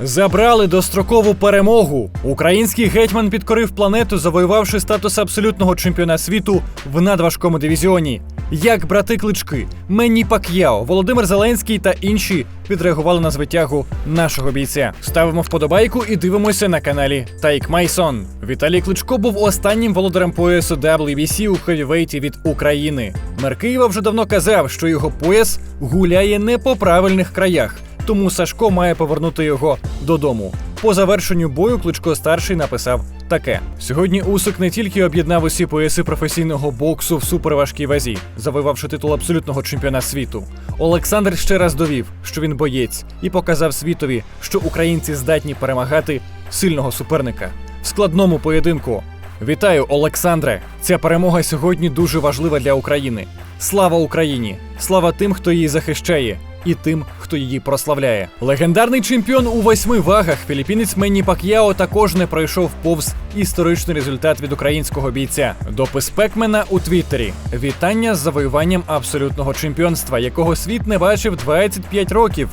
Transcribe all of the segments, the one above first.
Забрали дострокову перемогу. Український гетьман підкорив планету, завоювавши статус абсолютного чемпіона світу в надважкому дивізіоні. Як брати клички, Менні Пак'яо, Володимир Зеленський та інші відреагували на звитягу нашого бійця. Ставимо вподобайку і дивимося на каналі Тайк Майсон. Віталій Кличко був останнім володарем поясу WBC у хевівейті від України. Мер Києва вже давно казав, що його пояс гуляє не по правильних краях. Тому Сашко має повернути його додому. По завершенню бою Кличко старший написав таке: сьогодні Усик не тільки об'єднав усі пояси професійного боксу в суперважкій вазі, завоювавши титул абсолютного чемпіона світу. Олександр ще раз довів, що він боєць, і показав світові, що українці здатні перемагати сильного суперника в складному поєдинку. Вітаю, Олександре! Ця перемога сьогодні дуже важлива для України. Слава Україні! Слава тим, хто її захищає, і тим, хто її прославляє. Легендарний чемпіон у восьми вагах філіппінець Менні Пак'яо також не пройшов повз історичний результат від українського бійця. Допис Пекмена у Твіттері. Вітання з завоюванням абсолютного чемпіонства, якого світ не бачив 25 років.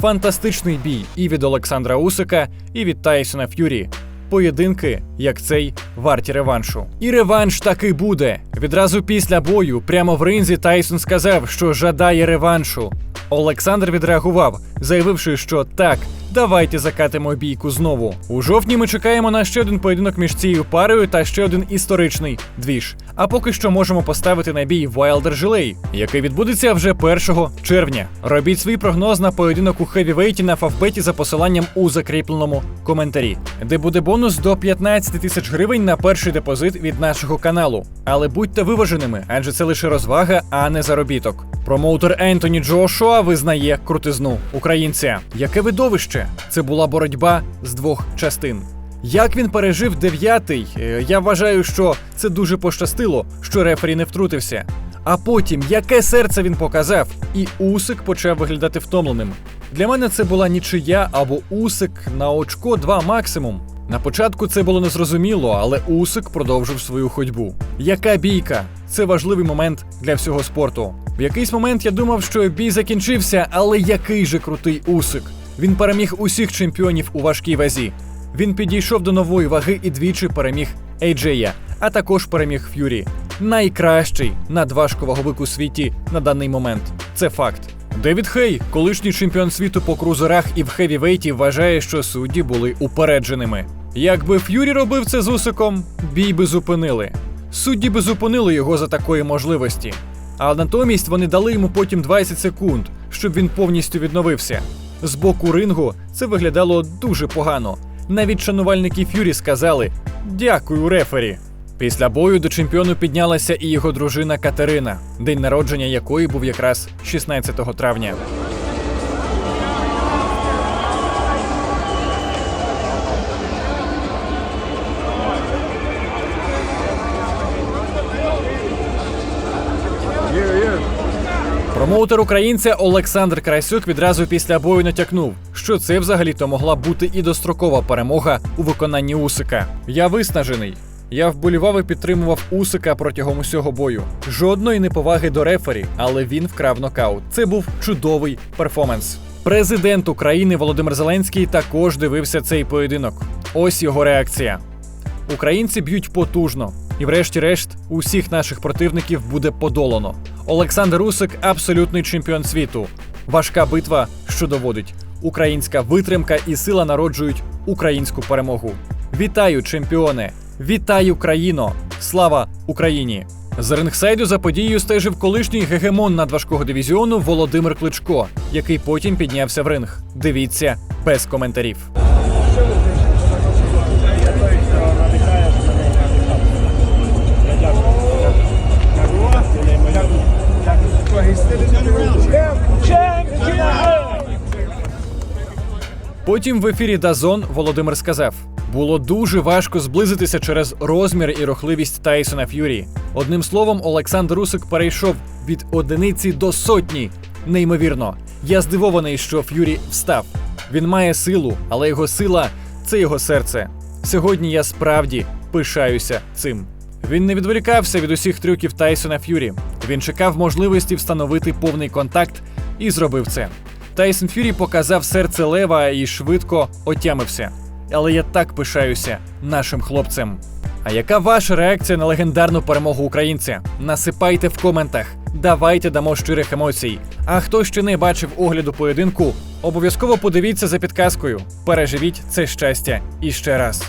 Фантастичний бій і від Олександра Усика, і від Тайсона Ф'юрі. Поєдинки, як цей, варті реваншу. І реванш таки буде. Відразу після бою, прямо в ринзі, Тайсон сказав, що жадає реваншу. Олександр відреагував, заявивши, що так, давайте закатимо бійку знову. У жовтні ми чекаємо на ще один поєдинок між цією парою та ще один історичний двіж. А поки що можемо поставити на бій Wilder Жилей, який відбудеться вже 1 червня. Робіть свій прогноз на поєдинок у хевівейті на фавбеті за посиланням у закріпленому коментарі, де буде бонус до 15 тисяч гривень на перший депозит від нашого каналу. Але будьте виваженими, адже це лише розвага, а не заробіток. Промоутер Ентоні Джошуа визнає крутизну українця. Яке видовище? Це була боротьба з двох частин. Як він пережив дев'ятий? Е, Я вважаю, що це дуже пощастило, що рефері не втрутився. А потім, яке серце він показав, і Усик почав виглядати втомленим. Для мене це була нічия або Усик на очко 2 максимум. На початку це було незрозуміло, але Усик продовжив свою ходьбу. Яка бійка? Це важливий момент для всього спорту. В якийсь момент я думав, що бій закінчився, але який же крутий Усик. Він переміг усіх чемпіонів у важкій вазі. Він підійшов до нової ваги і двічі переміг Ейджея, а також переміг Ф'юрі. Найкращий надважковаговик у світі на даний момент. Це факт. Девід Хей, колишній чемпіон світу по крузерах і в хевівейті, вважає, що судді були упередженими. Якби Ф'юрі робив це з Усиком, бій би зупинили. Судді би зупинили його за такої можливості. А натомість вони дали йому потім 20 секунд, щоб він повністю відновився. З боку рингу це виглядало дуже погано. Навіть шанувальники Ф'юрі сказали дякую, рефері. Після бою до чемпіону піднялася і його дружина Катерина, день народження якої був якраз 16 травня. Промоутер українця Олександр Красюк відразу після бою натякнув, що це взагалі-то могла бути і дострокова перемога у виконанні Усика. Я виснажений. Я вболівав і підтримував Усика протягом усього бою. Жодної неповаги до рефері, але він вкрав нокаут. Це був чудовий перформанс. Президент України Володимир Зеленський також дивився цей поєдинок. Ось його реакція. Українці б'ють потужно, і, врешті-решт, усіх наших противників буде подолано. Олександр Усик абсолютний чемпіон світу. Важка битва, що доводить. Українська витримка і сила народжують українську перемогу. Вітаю, чемпіоне! Вітаю, країно! Слава Україні! З рингсайду за подією стежив колишній гегемон надважкого дивізіону Володимир Кличко, який потім піднявся в ринг. Дивіться без коментарів. Потім в ефірі Дазон Володимир сказав: було дуже важко зблизитися через розмір і рухливість Тайсона Ф'юрі. Одним словом, Олександр Усик перейшов від одиниці до сотні. Неймовірно, я здивований, що Ф'юрі встав. Він має силу, але його сила це його серце. Сьогодні я справді пишаюся цим. Він не відволікався від усіх трюків Тайсона Ф'юрі. Він чекав можливості встановити повний контакт і зробив це. Тайсон Фюрі показав серце лева і швидко отямився. Але я так пишаюся нашим хлопцем. А яка ваша реакція на легендарну перемогу українця? Насипайте в коментах, давайте дамо щирих емоцій. А хто ще не бачив огляду поєдинку, обов'язково подивіться за підказкою. Переживіть це щастя іще раз.